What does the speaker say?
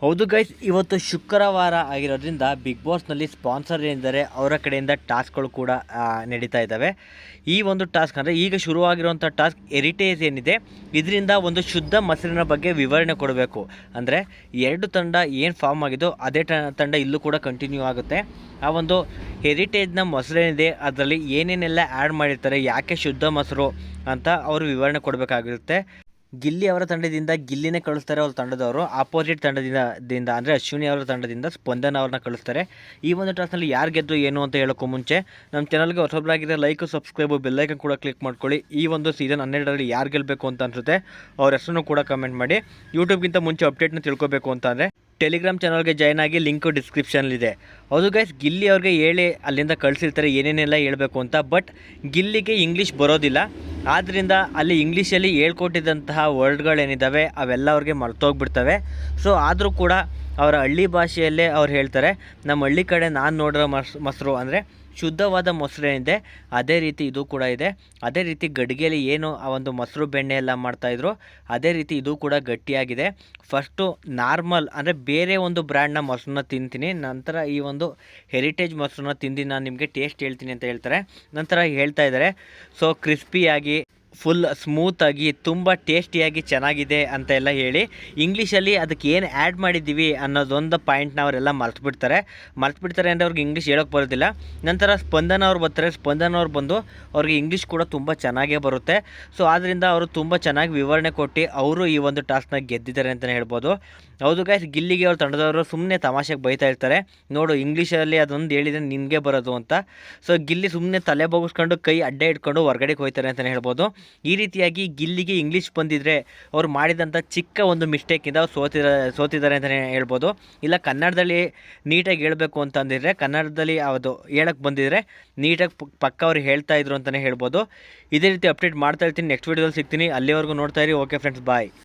ಹೌದು ಗೈಸ್ ಇವತ್ತು ಶುಕ್ರವಾರ ಆಗಿರೋದ್ರಿಂದ ಬಿಗ್ ಬಾಸ್ನಲ್ಲಿ ಸ್ಪಾನ್ಸರ್ ಏನಿದ್ದಾರೆ ಅವರ ಕಡೆಯಿಂದ ಟಾಸ್ಕ್ಗಳು ಕೂಡ ನಡೀತಾ ಇದ್ದಾವೆ. ಈ ಒಂದು ಟಾಸ್ಕ್ ಅಂದರೆ ಈಗ ಶುರುವಾಗಿರುವಂಥ ಟಾಸ್ಕ್ ಹೆರಿಟೇಜ್ ಏನಿದೆ, ಇದರಿಂದ ಒಂದು ಶುದ್ಧ ಮೊಸರಿನ ಬಗ್ಗೆ ವಿವರಣೆ ಕೊಡಬೇಕು. ಅಂದರೆ ಎರಡು ತಂಡ ಏನು ಫಾರ್ಮ್ ಆಗಿದೋ ಅದೇ ತಂಡ ಇಲ್ಲೂ ಕೂಡ ಕಂಟಿನ್ಯೂ ಆಗುತ್ತೆ. ಆ ಒಂದು ಹೆರಿಟೇಜ್ನ ಮೊಸರೇನಿದೆ ಅದರಲ್ಲಿ ಏನೇನೆಲ್ಲ ಆ್ಯಡ್ ಮಾಡಿರ್ತಾರೆ, ಯಾಕೆ ಶುದ್ಧ ಮೊಸರು ಅಂತ ಅವರು ವಿವರಣೆ ಕೊಡಬೇಕಾಗಿರುತ್ತೆ. ಗಿಲ್ಲಿ ಅವರ ತಂಡದಿಂದ ಗಿಲ್ಲಿನೇ ಕಳಿಸ್ತಾರೆ ಅವ್ರ ತಂಡದವರು ಆಪೋಸಿಟ್ ತಂಡದಿಂದ, ದಿಂದ ಅಂದರೆ ಅಶ್ವಿನಿ ಅವರ ತಂಡದಿಂದ ಸ್ಪಂದನ ಅವ್ರನ್ನ ಕಳಿಸ್ತಾರೆ. ಈ ಒಂದು ಟಾಸ್ನಲ್ಲಿ ಯಾರು ಗೆದ್ದು ಏನು ಅಂತ ಹೇಳೋಕ್ಕೂ ಮುಂಚೆ ನಮ್ಮ ಚಾನಲ್ಗೆ ಹೊಸಬ್ರಾಗಿದ್ದರೆ ಲೈಕು ಸಬ್ಸ್ಕ್ರೈಬು ಬೆಲ್ಲೈಕನ್ ಕೂಡ ಕ್ಲಿಕ್ ಮಾಡ್ಕೊಳ್ಳಿ. ಈ ಒಂದು ಸೀಸನ್ ಹನ್ನೆರಡರಲ್ಲಿ ಯಾರು ಗೆಲ್ಲಬೇಕು ಅಂತ ಅನಿಸುತ್ತೆ, ಅವ್ರ ಹೆಸರನ್ನು ಕೂಡ ಕಮೆಂಟ್ ಮಾಡಿ. ಯೂಟ್ಯೂಬ್ಗಿಂತ ಮುಂಚೆ ಅಪ್ಡೇಟ್ನ ತಿಳ್ಕೊಬೇಕು ಅಂತ ಅಂದರೆ ಟೆಲಿಗ್ರಾಮ್ ಚಾನಲ್ಗೆ ಜಾಯ್ನ್ ಆಗಿ ಲಿಂಕು ಡಿಸ್ಕ್ರಿಪ್ಷನಲ್ಲಿದೆ ಅದು ಗೈಸ್ ಗಿಲ್ಲಿ ಅವ್ರಿಗೆ ಹೇಳಿ ಅಲ್ಲಿಂದ ಕಳಿಸಿರ್ತಾರೆ, ಏನೇನೆಲ್ಲ ಹೇಳಬೇಕು ಅಂತ ಬಟ್ ಗಿಲ್ಲಿಗೆ ಇಂಗ್ಲೀಷ್ ಬರೋದಿಲ್ಲ. ಆದ್ದರಿಂದ ಅಲ್ಲಿ ಇಂಗ್ಲೀಷಲ್ಲಿ ಹೇಳ್ಕೊಟ್ಟಿದ್ದಂತಹ ವರ್ಡ್ಗಳೇನಿದ್ದಾವೆ ಅವೆಲ್ಲ ಅವ್ರಿಗೆ ಮರ್ತೋಗ್ಬಿಡ್ತವೆ. ಸೊ ಆದರೂ ಕೂಡ ಅವರ ಹಳ್ಳಿ ಭಾಷೆಯಲ್ಲೇ ಅವ್ರು ಹೇಳ್ತಾರೆ ನಮ್ಮ ಹಳ್ಳಿ ಕಡೆ ನಾನು ನೋಡಿರೋ ಮಸ್, ಮೊಸರು ಅಂದರೆ ಶುದ್ಧವಾದ ಮೊಸರು ಏನಿದೆ ಅದೇ ರೀತಿ ಇದು ಕೂಡ ಇದೆ. ಅದೇ ರೀತಿ ಗಡಿಗೆಯಲ್ಲಿ ಏನು ಆ ಒಂದು ಮೊಸರು ಬೆಣ್ಣೆ ಎಲ್ಲ ಮಾಡ್ತಾಯಿದ್ರು ಅದೇ ರೀತಿ ಇದು ಕೂಡ ಗಟ್ಟಿಯಾಗಿದೆ. ಫಸ್ಟು ನಾರ್ಮಲ್ ಅಂದರೆ ಬೇರೆ ಒಂದು ಬ್ರ್ಯಾಂಡ್ನ ಮೊಸರನ್ನ ತಿಂತೀನಿ. ನಂತರ ಈ ಒಂದು ಹೆರಿಟೇಜ್ ಮೊಸರನ್ನ ತಿಂದು ನಾನು ನಿಮಗೆ ಟೇಸ್ಟ್ ಹೇಳ್ತೀನಿ ಅಂತ ಹೇಳ್ತಾರೆ. ನಂತರ ಹೇಳ್ತಾ ಇದ್ದಾರೆ ಸೊ ಕ್ರಿಸ್ಪಿಯಾಗಿ ಫುಲ್ ಸ್ಮೂತಾಗಿ ತುಂಬ ಟೇಸ್ಟಿಯಾಗಿ ಚೆನ್ನಾಗಿದೆ ಅಂತ ಎಲ್ಲ ಹೇಳಿ ಇಂಗ್ಲೀಷಲ್ಲಿ ಅದಕ್ಕೆ ಏನು ಆ್ಯಡ್ ಮಾಡಿದ್ದೀವಿ ಅನ್ನೋದೊಂದು ಪಾಯಿಂಟ್ನ ಅವರೆಲ್ಲ ಮರ್ತ್ಬಿಡ್ತಾರೆ ಮರ್ತ್ಬಿಡ್ತಾರೆ ಅಂದರೆ ಅವ್ರಿಗೆ ಇಂಗ್ಲೀಷ್ ಹೇಳೋಕ್ಕೆ ಬರೋದಿಲ್ಲ. ನಂತರ ಸ್ಪಂದನ ಅವ್ರು ಬರ್ತಾರೆ. ಸ್ಪಂದನ ಅವ್ರು ಬಂದು ಅವ್ರಿಗೆ ಇಂಗ್ಲೀಷ್ ಕೂಡ ತುಂಬ ಚೆನ್ನಾಗೇ ಬರುತ್ತೆ. ಸೊ ಆದ್ದರಿಂದ ಅವರು ತುಂಬ ಚೆನ್ನಾಗಿ ವಿವರಣೆ ಕೊಟ್ಟು ಅವರು ಈ ಒಂದು ಟಾಸ್ಕ್ನ ಗೆದ್ದಿದ್ದಾರೆ ಅಂತಲೇ ಹೇಳ್ಬೋದು. ಹೌದು ಗಾಯ್ಸ್ ಗಿಲ್ಲಿಗೆ ಅವ್ರ ತಂಡದವರು ಸುಮ್ಮನೆ ತಮಾಷೆಗೆ ಬೈತಾ ಇರ್ತಾರೆ. ನೋಡು ಇಂಗ್ಲೀಷಲ್ಲಿ ಅದೊಂದು ಹೇಳಿದರೆ ನಿನಗೆ ಬರೋದು ಅಂತ. ಸೊ ಗಿಲ್ಲಿ ಸುಮ್ಮನೆ ತಲೆ ಬಗ್ಗಿಸ್ಕೊಂಡು ಕೈ ಅಡ್ಡ ಇಟ್ಕೊಂಡು ಹೊರಗಡೆಗೆ ಹೋಗ್ತಾರೆ ಅಂತಲೇ ಹೇಳ್ಬೋದು. ಈ ರೀತಿಯಾಗಿ ಗಿಲ್ಲಿಗೆ ಇಂಗ್ಲೀಷ್ ಬಂದಿದ್ರೆ ಅವ್ರು ಮಾಡಿದಂಥ ಚಿಕ್ಕ ಒಂದು ಮಿಸ್ಟೇಕಿಂದ ಅವ್ರು ಸೋತಿರ ಸೋತಿದ್ದಾರೆ ಅಂತಲೇ ಹೇಳ್ಬೋದು. ಇಲ್ಲ, ಕನ್ನಡದಲ್ಲಿ ನೀಟಾಗಿ ಹೇಳಬೇಕು ಅಂತಂದಿದ್ರೆ ಕನ್ನಡದಲ್ಲಿ ಅದು ಹೇಳಕ್ಕೆ ಬಂದಿದ್ರೆ ನೀಟಾಗಿ ಪಕ್ಕ ಅವ್ರು ಹೇಳ್ತಾ ಇದ್ರು ಅಂತಲೇ ಹೇಳ್ಬೋದು. ಇದೇ ರೀತಿ ಅಪ್ಡೇಟ್ ಮಾಡ್ತಾ ಇರ್ತೀನಿ. ನೆಕ್ಸ್ಟ್ ವೀಡಿಯೋದಲ್ಲಿ ಸಿಗ್ತೀನಿ. ಅಲ್ಲಿವರೆಗೂ ನೋಡ್ತಾ ಇರಿ. Okay friends bye